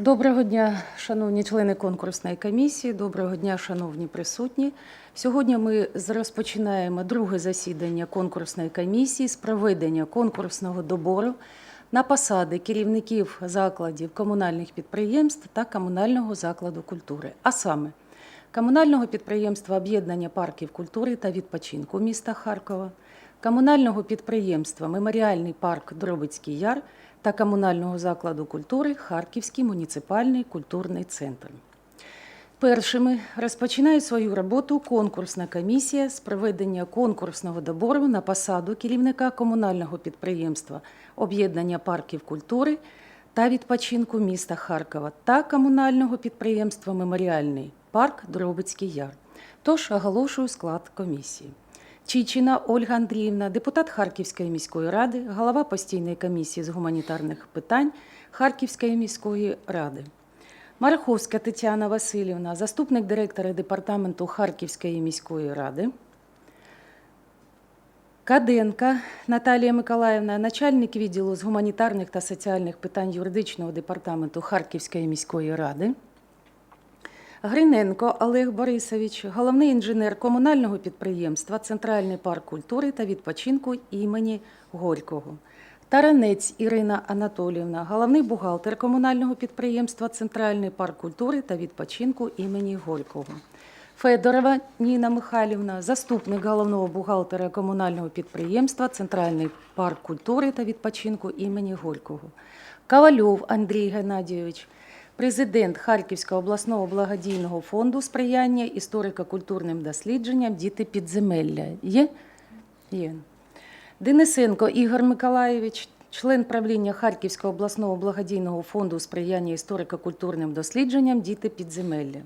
Доброго дня, шановні члени конкурсної комісії. Доброго дня, шановні присутні. Сьогодні ми розпочинаємо друге засідання конкурсної комісії з проведення конкурсного добору на посади керівників закладів комунальних підприємств та комунального закладу культури, а саме комунального підприємства об'єднання парків культури та відпочинку міста Харкова, комунального підприємства Меморіальний парк Дробицький Яр та комунального закладу культури Харківський муніципальний культурний центр. Першими розпочинає свою роботу конкурсна комісія з проведення конкурсного добору на посаду керівника комунального підприємства об'єднання парків культури та відпочинку міста Харкова та комунального підприємства Меморіальний парк Дробицький Яр. Тож оголошую склад комісії. Чичина Ольга Андріївна, депутат Харківської міської ради, голова постійної комісії з гуманітарних питань Харківської міської ради. Мараховська Тетяна Васильівна, заступник директора департаменту Харківської міської ради. Каденка Наталія Миколаївна, начальник відділу з гуманітарних та соціальних питань юридичного департаменту Харківської міської ради. Гриненко Олег Борисович, головний інженер комунального підприємства Центральний парк культури та відпочинку імені Горького. Таранець Ірина Анатоліївна, головний бухгалтер комунального підприємства Центральний парк культури та відпочинку імені Горького. Федорова Ніна Михайлівна, заступник головного бухгалтера комунального підприємства Центральний парк культури та відпочинку імені Горького. Ковальов Андрій Геннадійович, президент Харківського обласного благодійного фонду сприяння історико-культурним дослідженням Діти підземелля. Є? Є. Денисенко Ігор Миколаєвич, член правління Харківського обласного благодійного фонду сприяння історико-культурним дослідженням Діти підземелля.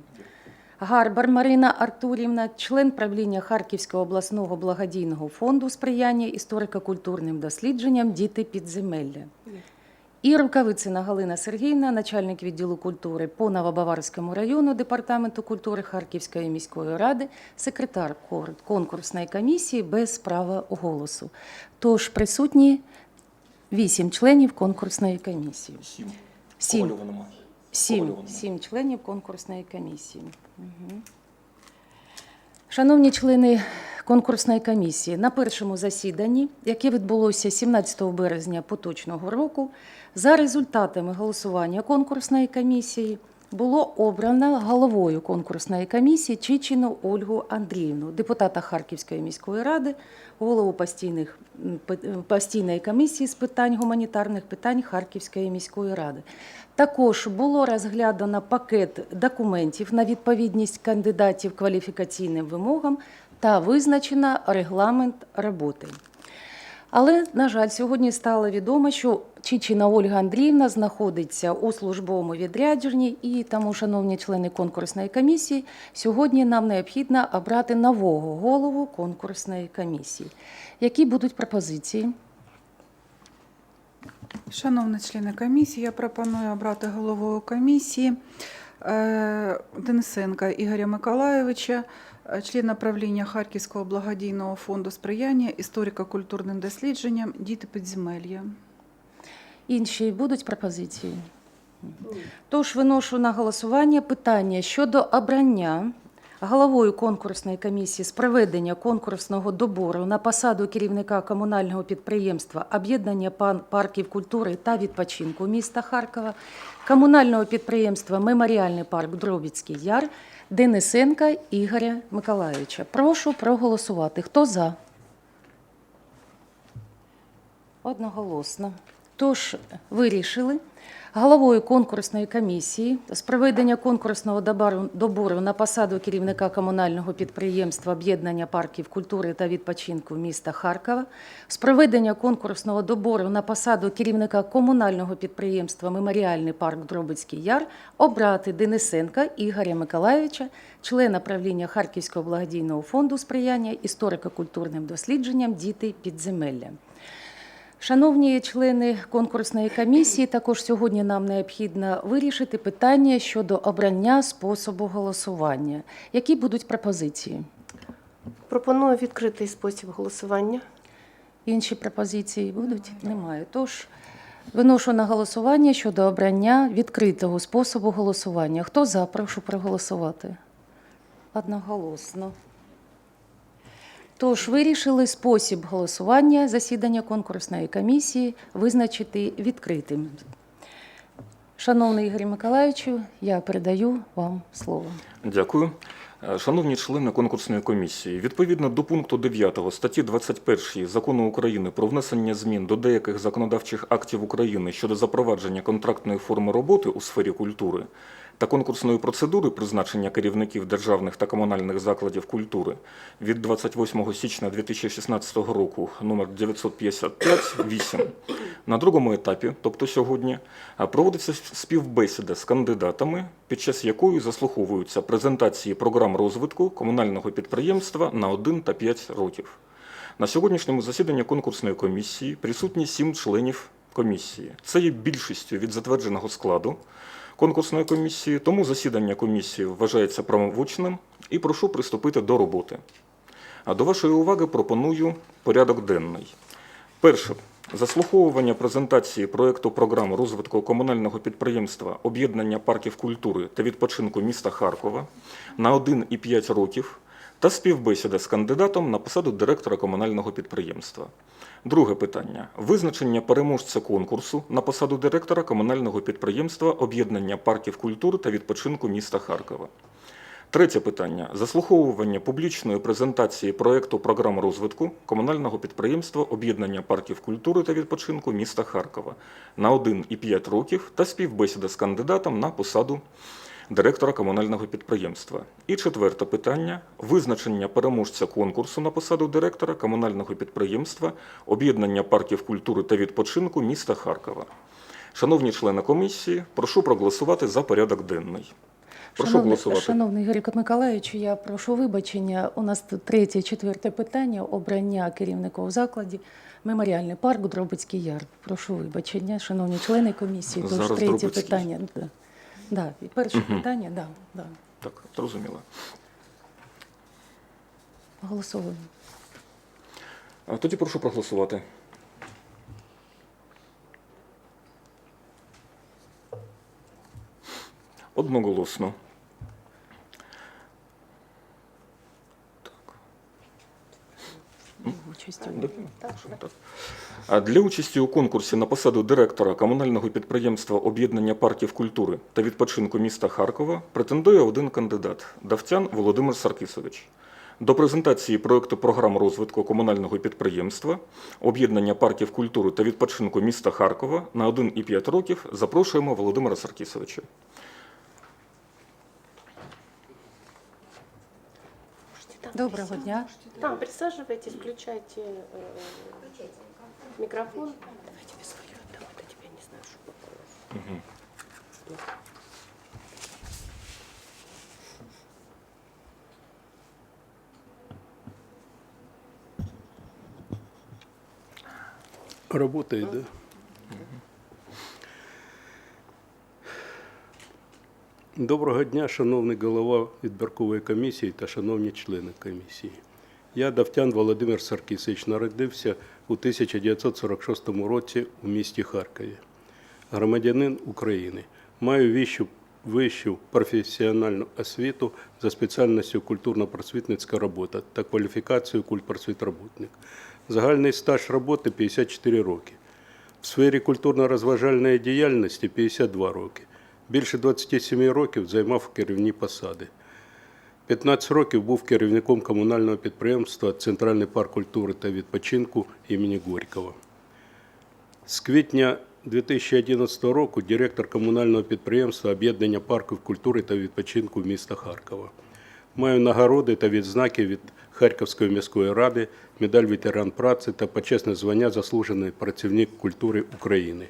Гарбар Марина Артурівна, член правління Харківського обласного благодійного фонду сприяння історико-культурним дослідженням Діти підземелля. І Рукавицина Галина Сергіївна, начальник відділу культури по Новобаварському району Департаменту культури Харківської міської ради, секретар конкурсної комісії без права голосу. Тож присутні вісім членів конкурсної комісії. Сім. Сім. Сім, сім членів конкурсної комісії. Мгм. Шановні члени конкурсної комісії, на першому засіданні, яке відбулося 17 березня поточного року, за результатами голосування конкурсної комісії було обрано головою конкурсної комісії Чичину Ольгу Андріївну, депутата Харківської міської ради, голову постійних, постійної комісії з питань гуманітарних питань Харківської міської ради. Також було розглядано пакет документів на відповідність кандидатів кваліфікаційним вимогам та визначено регламент роботи. Але, на жаль, сьогодні стало відомо, що Чичина Ольга Андріївна знаходиться у службовому відрядженні, і тому, шановні члени конкурсної комісії, сьогодні нам необхідно обрати нового голову конкурсної комісії. Які будуть пропозиції? Шановні члени комісії, я пропоную обрати головою комісії е, Денисенка Ігоря Миколайовича, е, члена правління Харківського благодійного фонду сприяння історико-культурним дослідженням Діти підземелля. Інші будуть пропозиції? Тож виношу на голосування питання щодо обрання головою конкурсної комісії з проведення конкурсного добору на посаду керівника комунального підприємства об'єднання парків культури та відпочинку міста Харкова, комунального підприємства Меморіальний парк Дробіцький Яр Денисенка Ігоря Миколайовича. Прошу проголосувати. Хто за? Одноголосно. Тож вирішили головою конкурсної комісії з проведення конкурсного добору- на посаду керівника комунального підприємства об'єднання парків культури та відпочинку міста Харкова, з проведення конкурсного добору на посаду керівника комунального підприємства Меморіальний парк Дробицький Яр обрати Денисенка Ігоря Миколайовича, члена правління Харківського благодійного фонду сприяння історико-культурним дослідженням Діти підземелля. Шановні члени конкурсної комісії, також сьогодні нам необхідно вирішити питання щодо обрання способу голосування. Які будуть пропозиції? Пропоную відкритий спосіб голосування. Інші пропозиції будуть? Немає. Тож Виношу на голосування щодо обрання відкритого способу голосування. Хто за? Прошу проголосувати. Одноголосно. Тож вирішили спосіб голосування засідання конкурсної комісії визначити відкритим. Шановний Ігор Миколаївичу, я передаю вам слово. Дякую. Шановні члени конкурсної комісії, відповідно до пункту 9 статті 21 Закону України про внесення змін до деяких законодавчих актів України щодо запровадження контрактної форми роботи у сфері культури та конкурсної процедури призначення керівників державних та комунальних закладів культури від 28 січня 2016 року номер 955-8 на другому етапі, тобто сьогодні, проводиться співбесіда з кандидатами, під час якої заслуховуються презентації програм розвитку комунального підприємства на 1 та 5 років. На сьогоднішньому засіданні конкурсної комісії присутні сім членів комісії. Це є більшістю від затвердженого складу конкурсної комісії, тому засідання комісії вважається правомочним і прошу приступити до роботи. А до вашої уваги пропоную порядок денний. Перше. Заслуховування презентації проєкту програм розвитку комунального підприємства об'єднання парків культури та відпочинку міста Харкова на 1 і 5 років та співбесіда з кандидатом на посаду директора комунального підприємства. Друге питання: визначення переможця конкурсу на посаду директора комунального підприємства об'єднання парків культури та відпочинку міста Харкова. Третє питання: заслуховування публічної презентації проекту програм розвитку комунального підприємства об'єднання парків культури та відпочинку міста Харкова на 1 і 5 років та співбесіда з кандидатом на посаду директора комунального підприємства. І четверте питання: визначення переможця конкурсу на посаду директора комунального підприємства об'єднання парків культури та відпочинку міста Харкова. Шановні члени комісії, прошу проголосувати за порядок денний. Прошу Шановний- голосувати. Шановний Ігор Миколаївичу, я прошу вибачення. У нас тут третє, четверте питання обрання керівника у закладі. Меморіальний парк Дробицький Яр. Прошу вибачення, шановні члени комісії. Тож Зараз третє Дробицький. питання. Да. І перше питання, да, да. Так, зрозуміло. Голосуємо. А Тоді прошу проголосувати. Одноголосно. Участю. Да, що так. Для участі у конкурсі на посаду директора комунального підприємства об'єднання парків культури та відпочинку міста Харкова претендує один кандидат Давтян Володимир Саркисович. До презентації проекту програм розвитку комунального підприємства об'єднання парків культури та відпочинку міста Харкова на 1 і 5 років запрошуємо Володимира Саркисовича. Доброго дня. Там присаживайтесь, включайте э, микрофон. Давайте без свое, там это тебя не знаю, что такое. Работает, да? Доброго дня, шановний голова відбіркової комісії та шановні члени комісії. Я Давтян Володимир Саркісович народився у 1946 році у місті Харкові. Громадянин України. Маю вищу, вищу професіональну освіту за спеціальністю культурно-просвітницька робота та кваліфікацію культпросвітроботник. Загальний стаж роботи 54 роки. В сфері культурно-розважальної діяльності 52 роки. Більше 27 років займав керівні посади. 15 років був керівником комунального підприємства Центральний парк культури та відпочинку імені Горького. З квітня 2011 року директор комунального підприємства Об'єднання парків культури та відпочинку міста Харкова. Маю нагороди та відзнаки від Харківської міської ради, медаль ветеран праці та почесне звання заслужений працівник культури України.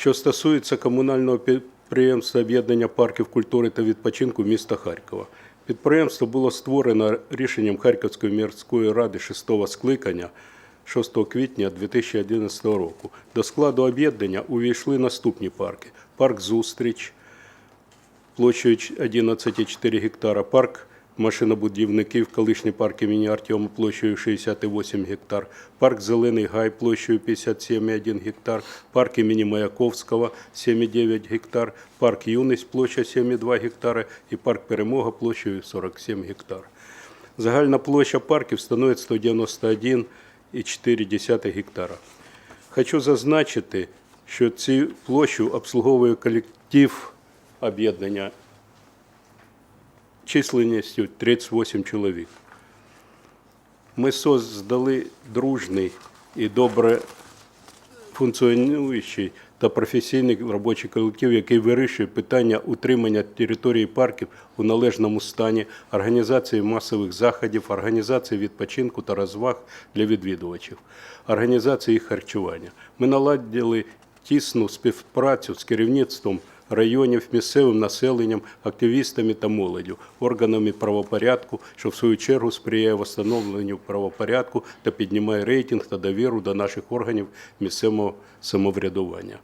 Що стосується комунального підприємства об'єднання парків культури та відпочинку міста Харкова. Підприємство було створено рішенням Харківської міської ради 6 скликання 6 квітня 2011 року. До складу об'єднання увійшли наступні парки: парк Зустріч площею 11,4 гектара, парк машинобудівників, колишній парк імені Артема площею 68 гектар, парк Зелений Гай площею 57,1 гектар, парк імені Маяковського 7,9 гектар, парк Юність площа 7,2 гектара і парк Перемога площею 47 гектар. Загальна площа парків становить 191,4 гектара. Хочу зазначити, що цю площу обслуговує колектив об'єднання численністю 38 чоловік. Ми создали дружний і добре функціонуючий та професійний робочий колектив, який вирішує питання утримання території парків у належному стані, організації масових заходів, організації відпочинку та розваг для відвідувачів, організації їх харчування. Ми наладили тісну співпрацю з керівництвом районів, місцевим населенням, активістами та молоддю, органами правопорядку, що в свою чергу сприяє встановленню правопорядку та піднімає рейтинг та довіру до наших органів місцевого самоврядування.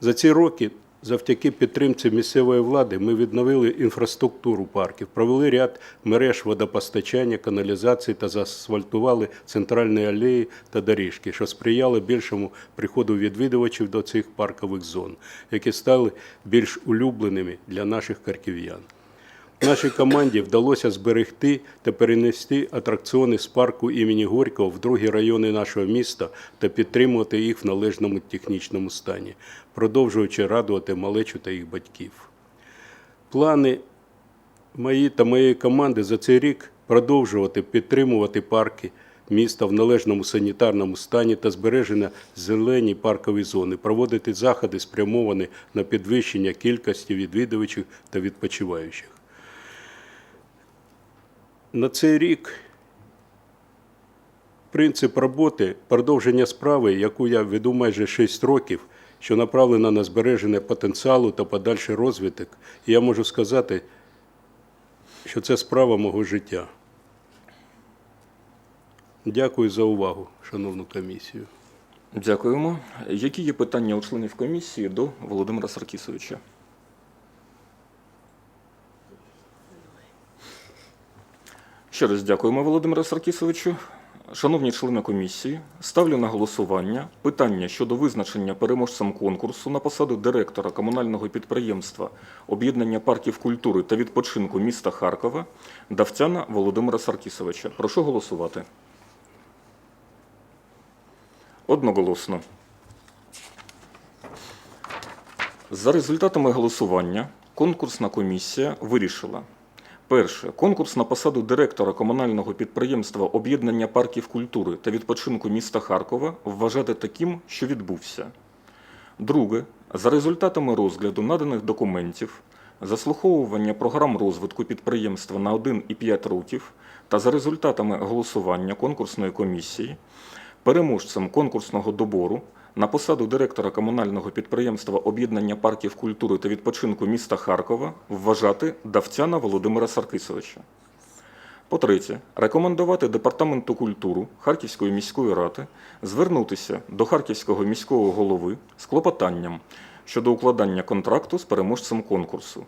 За ці роки, завдяки підтримці місцевої влади, ми відновили інфраструктуру парків, провели ряд мереж водопостачання, каналізації та заасфальтували центральні алеї та доріжки, що сприяли більшому приходу відвідувачів до цих паркових зон, які стали більш улюбленими для наших харків'ян. Нашій команді вдалося зберегти та перенести атракціони з парку імені Горького в другі райони нашого міста та підтримувати їх в належному технічному стані, продовжуючи радувати малечу та їх батьків. Плани мої та моєї команди за цей рік продовжувати підтримувати парки міста в належному санітарному стані та збереження зелені паркові зони, проводити заходи, спрямовані на підвищення кількості відвідувачів та відпочиваючих. На цей рік принцип роботи продовження справи, яку я веду майже 6 років, що направлена на збереження потенціалу та подальший розвиток, і я можу сказати, що це справа мого життя. Дякую за увагу, шановну комісію. Дякуємо. Які є питання у членів комісії до Володимира Саркісовича? Ще раз дякуємо, Володимире Саркісовичу. Шановні члени комісії, ставлю на голосування питання щодо визначення переможцем конкурсу на посаду директора комунального підприємства Об'єднання парків культури та відпочинку міста Харкова Давтяна Володимира Саркісовича. Прошу голосувати. Одноголосно. За результатами голосування конкурсна комісія вирішила. Перше. Конкурс на посаду директора комунального підприємства Об'єднання парків культури та відпочинку міста Харкова вважати таким, що відбувся. Друге. За результатами розгляду наданих документів, заслуховування програм розвитку підприємства на 1,5 років та за результатами голосування конкурсної комісії переможцем конкурсного добору на посаду директора комунального підприємства Об'єднання парків культури та відпочинку міста Харкова вважати Давтяна Володимира Саркисовича. По-третє, рекомендувати Департаменту культури Харківської міської ради звернутися до Харківського міського голови з клопотанням щодо укладання контракту з переможцем конкурсу.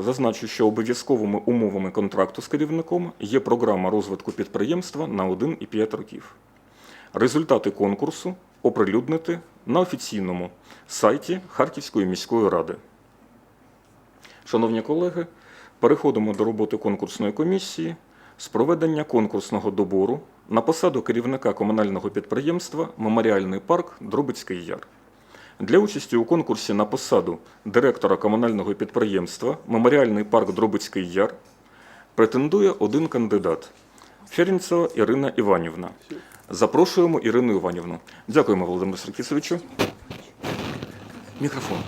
Зазначу, що обов'язковими умовами контракту з керівником є програма розвитку підприємства на 1,5 років. Результати конкурсу оприлюднити на офіційному сайті Харківської міської ради. Шановні колеги, переходимо до роботи конкурсної комісії з проведення конкурсного добору на посаду керівника комунального підприємства Меморіальний парк Дробицький Яр. Для участі у конкурсі на посаду директора комунального підприємства Меморіальний парк Дробицький Яр претендує один кандидат Ферінцева Ірина Іванівна. Запрошуємо Ірину Іванівну. Дякуємо, Володимиру Саркісовичу. Мікрофон.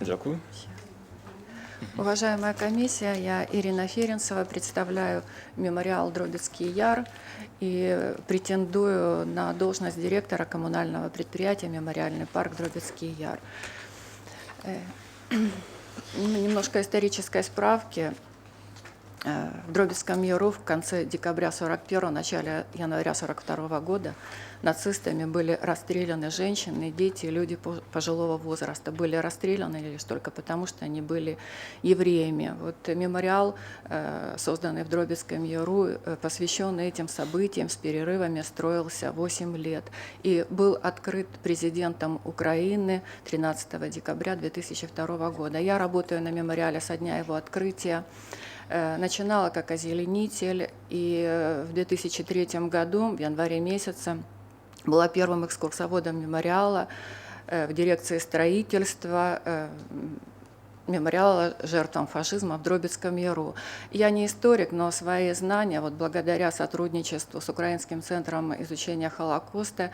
Дякую. Уважаемая комиссия, я Ирина Ференцева, представляю мемориал Дробицкий Яр и претендую на должность директора коммунального предприятия «Мемориальный парк Дробицкий Яр». Э, Немножко исторической справки. Э, В Дробицком Яру в конце декабря 41 начале января 42 года нацистами были расстреляны женщины, дети, люди по- пожилого возраста. Были расстреляны лишь только потому, что они были евреями. Вот мемориал, э, созданный в Дробицком Яру, э, посвященный этим событиям с перерывами, строился 8 лет и был открыт президентом Украины 13 декабря 2002 года. Я работаю на мемориале со дня его открытия. Э, Начинала как озеленитель, и э, в 2003 году, в январе месяце, была первым экскурсоводом мемориала э, в дирекции строительства мемориала жертвам фашизма в Дробицком Яру. Я не историк, но свои знания, вот благодаря сотрудничеству с Украинским центром изучения Холокоста,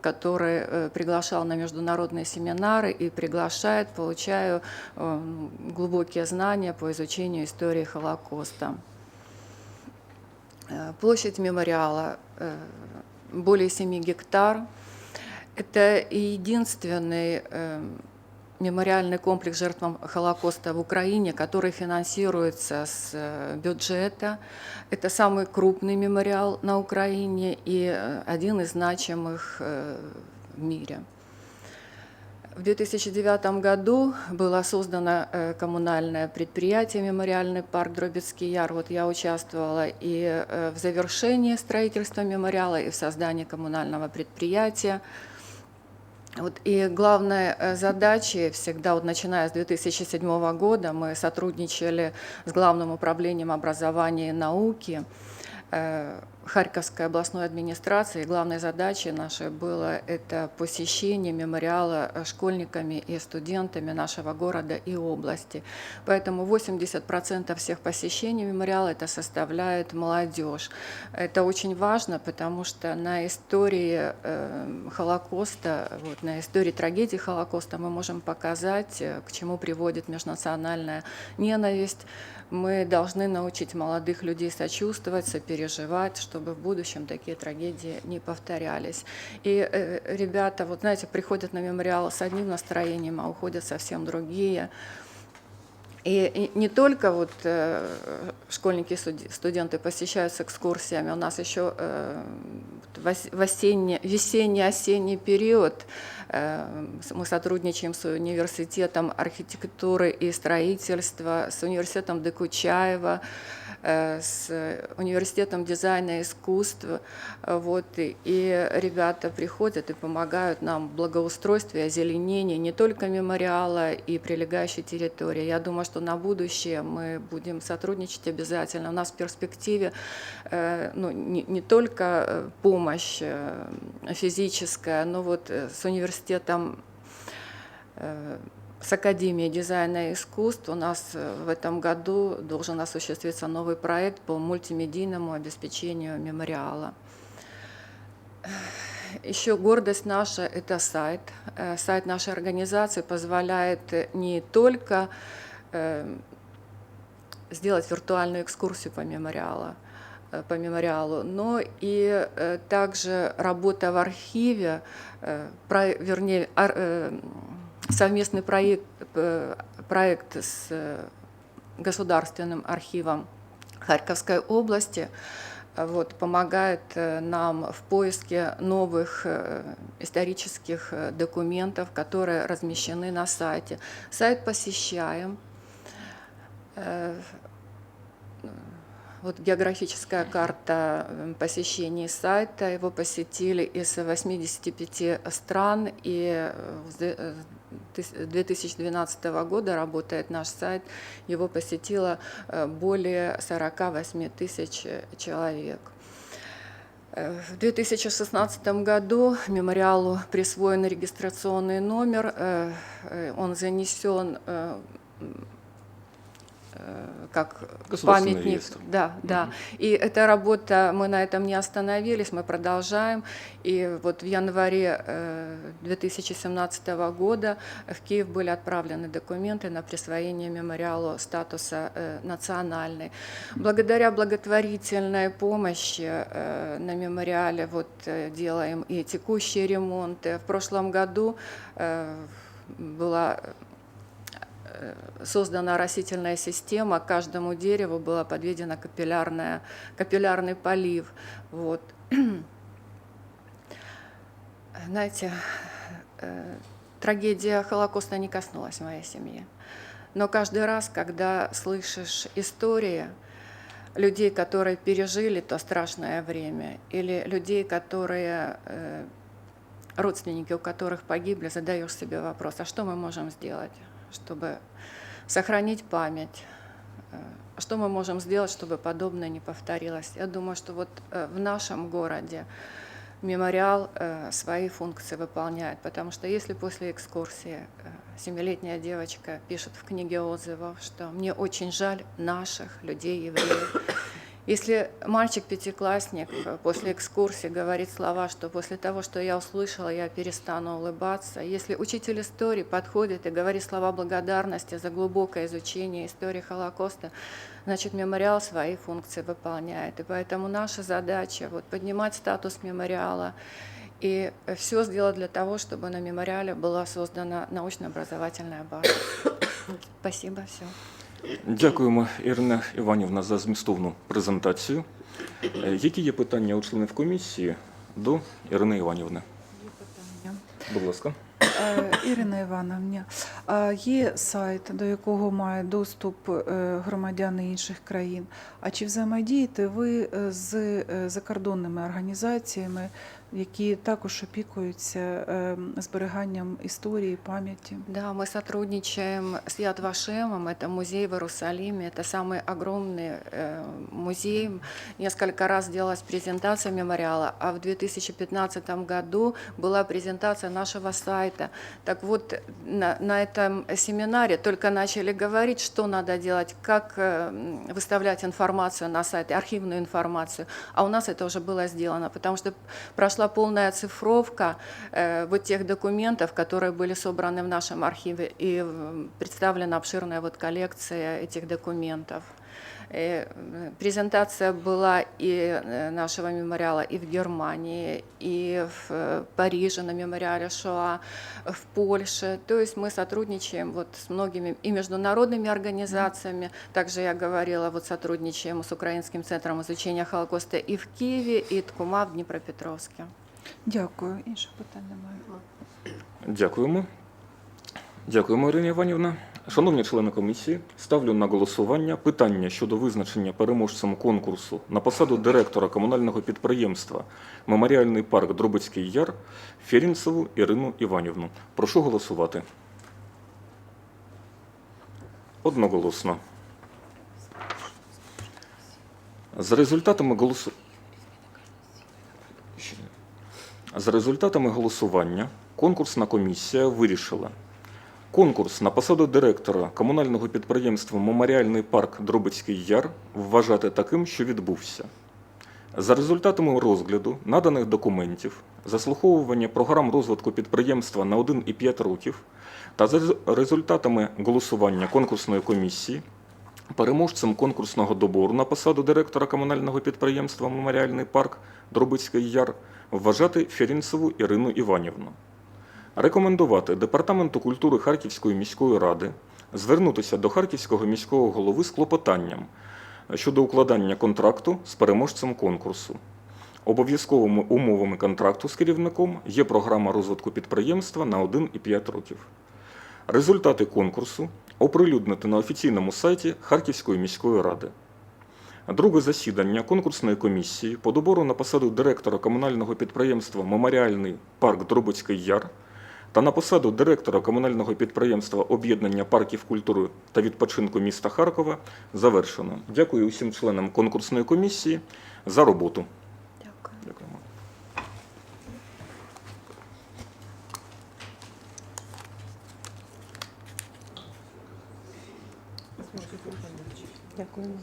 который э, приглашал на международные семинары и приглашает, получаю э, глубокие знания по изучению истории Холокоста. Э, Площадь мемориала э, более 7 гектар. Это единственный э, мемориальный комплекс жертвам Холокоста в Украине, который финансируется с э, бюджета. Это самый крупный мемориал на Украине и э, один из значимых э, в мире. В 2009 году было создано э, коммунальное предприятие «Мемориальный парк Дробицкий Яр». Вот я участвовала и э, в завершении строительства мемориала, и в создании коммунального предприятия. Вот, и главная э, задача всегда, вот, начиная с 2007 года, мы сотрудничали с Главным управлением образования и науки, э, Харьковской областной администрации. Главной задачей нашей было это посещение мемориала э, школьниками и студентами нашего города и области. Поэтому 80% всех посещений мемориала это составляет молодежь. Это очень важно, потому что на истории э, Холокоста, вот, на истории трагедии Холокоста мы можем показать, э, к чему приводит межнациональная ненависть. Мы должны научить молодых людей сочувствовать, сопереживать, чтобы в будущем такие трагедии не повторялись. И э, ребята, вот знаете, приходят на мемориал с одним настроением, а уходят совсем другие. И, и не только вот э, школьники и студи- студенты посещают с экскурсиями, у нас еще э, вос- в осенне- весенний-осенний период э, с- мы сотрудничаем с университетом архитектуры и строительства, с университетом Докучаева, э, с университетом дизайна и искусств. Э, Вот, и, и ребята приходят и помогают нам в благоустройстве, озеленении не только мемориала и прилегающей территории. Я думаю, что на будущее мы будем сотрудничать обязательно. У нас в перспективе э, ну, не, не только э, помощь э, физическая, но вот э, с университетом э, с Академией дизайна и искусств у нас э, в этом году должен осуществиться новый проект по мультимедийному обеспечению мемориала. Еще гордость наша – это сайт. Э, Сайт нашей организации позволяет не только э, сделать виртуальную экскурсию по мемориалу, по мемориалу, но и также работа в архиве, вернее, совместный проект, э, проект с э, Государственным архивом Харьковской области э, вот, помогает нам в поиске новых исторических документов, которые размещены на сайте. Сайт посещаем. Вот географическая карта э, посещений сайта. Его посетили из 85 стран. И э, с э, тыс- 2012 года работает наш сайт. Его посетило э, более 48 тысяч человек. В 2016 году мемориалу присвоен регистрационный номер. Он занесен как Государственный памятник. реестр. Да, да. И эта работа, мы на этом не остановились, мы продолжаем. И вот в январе э, 2017 года в Киев были отправлены документы на присвоение мемориалу статуса э, национальный. Благодаря благотворительной помощи э, на мемориале вот э, делаем и текущие ремонты. В прошлом году э, была э, создана растительная система, каждому дереву была подведена капиллярная, капиллярный полив. Вот. Знаете, э, трагедия Холокоста не коснулась моей семьи. Но каждый раз, когда слышишь истории людей, которые пережили то страшное время, или людей, которые, э, родственники у которых погибли, задаешь себе вопрос, а что мы можем сделать, чтобы сохранить память, Э, что мы можем сделать, чтобы подобное не повторилось. Я думаю, что вот э, в нашем городе мемориал э, свои функции выполняет, потому что если после экскурсии семилетняя девочка пишет в книге отзывов, что мне очень жаль наших людей евреев, если мальчик-пятиклассник э, после экскурсии говорит слова, что после того, что я услышала, я перестану улыбаться, если учитель истории подходит и говорит слова благодарности за глубокое изучение истории Холокоста, значит, мемориал свои функции выполняет. И поэтому наша задача вот, поднимать статус мемориала и все сделать для того, чтобы на мемориале была создана научно-образовательная база. Спасибо, все. Дякуємо, Ірина Іванівна, за змістовну презентацію. Е, Які є питання у членів комісії до Ірини Іванівни? Є питання. Будь ласка. Е, Ірина Івановна, є сайт, до якого має доступ е, громадяни інших країн. А чи взаємодієте ви е, з е, закордонними організаціями, які також опікуються е, зберіганням історії, пам'яті? Да, мы сотрудничаем с Яд Вашемом, это музей в Иерусалиме, это самый огромный э, музей. Несколько раз делалась презентация мемориала, а в 2015 году была презентация нашего сайта. Так вот, на, на этом семинаре только начали говорить, что надо делать, как э, м, выставлять информацию на сайт, архивную информацию. А у нас это уже было сделано, потому что прошла полная оцифровка э, вот тех документов, которые были собраны в нашем архиве, и м, представлена обширная вот коллекция этих документов. Э, м, Презентация была и э, нашего мемориала и в Германии, и в э, Париже на мемориале Шоа, в Польше. То есть мы сотрудничаем вот с многими и международными организациями. Также я говорила, вот сотрудничаем с Украинским центром изучения Холокоста и в Киеве, и ТКУМА в Днепропетровске. Дякую. Інших питань немає. Дякуємо. Дякуємо, Ірина Іванівна. Шановні члени комісії, ставлю на голосування питання щодо визначення переможцем конкурсу на посаду директора комунального підприємства Меморіальний парк Дробицький Яр Ферінцеву Ірину Іванівну. Прошу голосувати. Одноголосно. За результатами голосу... За результатами голосування конкурсна комісія вирішила конкурс на посаду директора комунального підприємства Меморіальний парк Дробицький Яр вважати таким, що відбувся. За результатами розгляду наданих документів, заслуховування програм розвитку підприємства на 1,5 років та за результатами голосування конкурсної комісії Переможцем конкурсного добору на посаду директора комунального підприємства Меморіальний парк Дробицький Яр вважати Ферінцеву Ірину Іванівну. Рекомендувати Департаменту культури Харківської міської ради звернутися до Харківського міського голови з клопотанням щодо укладання контракту з переможцем конкурсу. Обов'язковими умовами контракту з керівником є програма розвитку підприємства на 1,5 років. Результати конкурсу оприлюднити на офіційному сайті Харківської міської ради. Друге засідання конкурсної комісії по добору на посаду директора комунального підприємства Меморіальний парк Дробицький Яр та на посаду директора комунального підприємства Об'єднання парків культури та відпочинку міста Харкова завершено. Дякую усім членам конкурсної комісії за роботу. Дякую. Дякуємо. Дякуємо.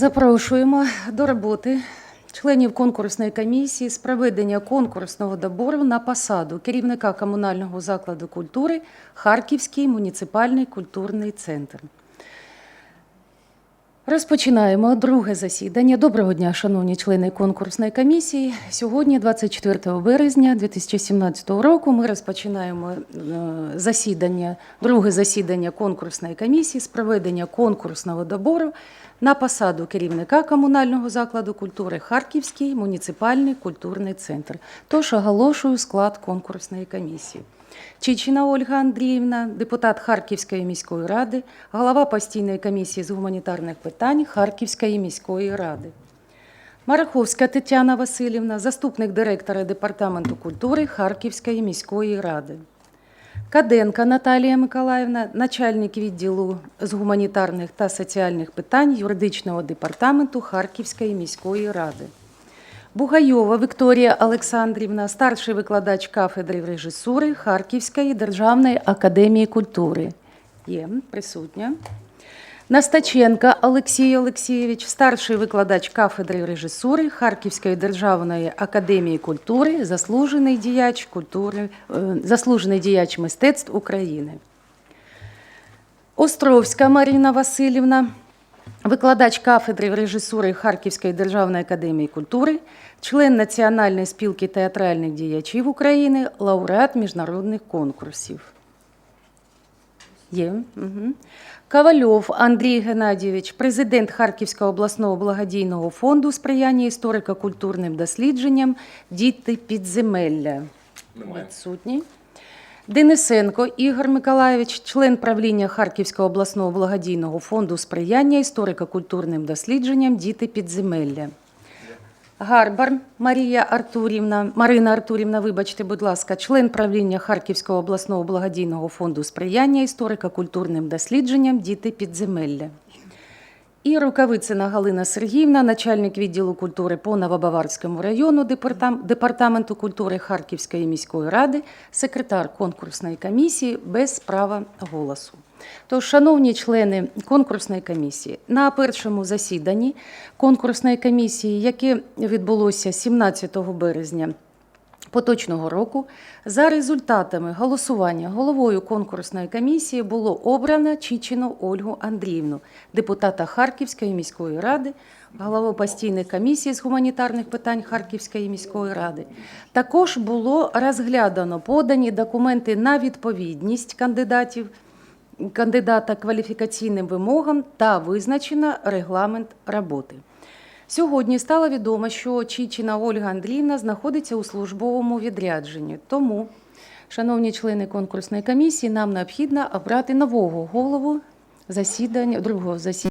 Запрошуємо до роботи членів конкурсної комісії з проведення конкурсного добору на посаду керівника комунального закладу культури Харківський муніципальний культурний центр. Розпочинаємо друге засідання. Доброго дня, шановні члени конкурсної комісії. Сьогодні, 24 березня 2017 року, ми розпочинаємо е, засідання, друге засідання конкурсної комісії з проведення конкурсного добору на посаду керівника комунального закладу культури Харківський муніципальний культурний центр. Тож оголошую склад конкурсної комісії. Чичина Ольга Андріївна, депутат Харківської міської ради, голова постійної комісії з гуманітарних питань Харківської міської ради. Мараховська Тетяна Васильівна, заступник директора департаменту культури Харківської міської ради. Каденка Наталія Миколаївна, начальник відділу з гуманітарних та соціальних питань юридичного департаменту Харківської міської ради. Бугайова Вікторія Олександрівна, старший викладач кафедри режисури Харківської державної академії культури. Є присутня. Настаченка Олексій Олексійович, старший викладач кафедри режисури Харківської державної академії культури, заслужений діяч культури, е, заслужений діяч мистецтв України. Островська Марина Васильівна, викладач кафедри режисури Харківської державної академії культури, член Національної спілки театральних діячів України, лауреат міжнародних конкурсів. Є. Угу. Ковальов Андрій Геннадійович, президент Харківського обласного благодійного фонду сприяння історико-культурним дослідженням Діти підземелля. Немає. Відсутній. Денисенко Ігор Миколайович, член правління Харківського обласного благодійного фонду сприяння історико-культурним дослідженням Діти підземелля. Гарбар Марія Артурівна, Марина Артурівна, вибачте, будь ласка, член правління Харківського обласного благодійного фонду сприяння історико-культурним дослідженням Діти підземелля. І Рукавицина Галина Сергіївна, начальник відділу культури по Новобаварському району департаменту культури Харківської міської ради, секретар конкурсної комісії без права голосу. Тож, шановні члени конкурсної комісії, на першому засіданні конкурсної комісії, яке відбулося 17 березня поточного року, за результатами голосування головою конкурсної комісії було обрано Чичину Ольгу Андріївну, депутата Харківської міської ради, голову постійної комісії з гуманітарних питань Харківської міської ради. Також було розглядано подані документи на відповідність кандидатів кандидата кваліфікаційним вимогам та визначено регламент роботи. Сьогодні стало відомо, що Чичина Ольга Андріївна знаходиться у службовому відрядженні. Тому, шановні члени конкурсної комісії, нам необхідно обрати нового голову засідання другого засідання.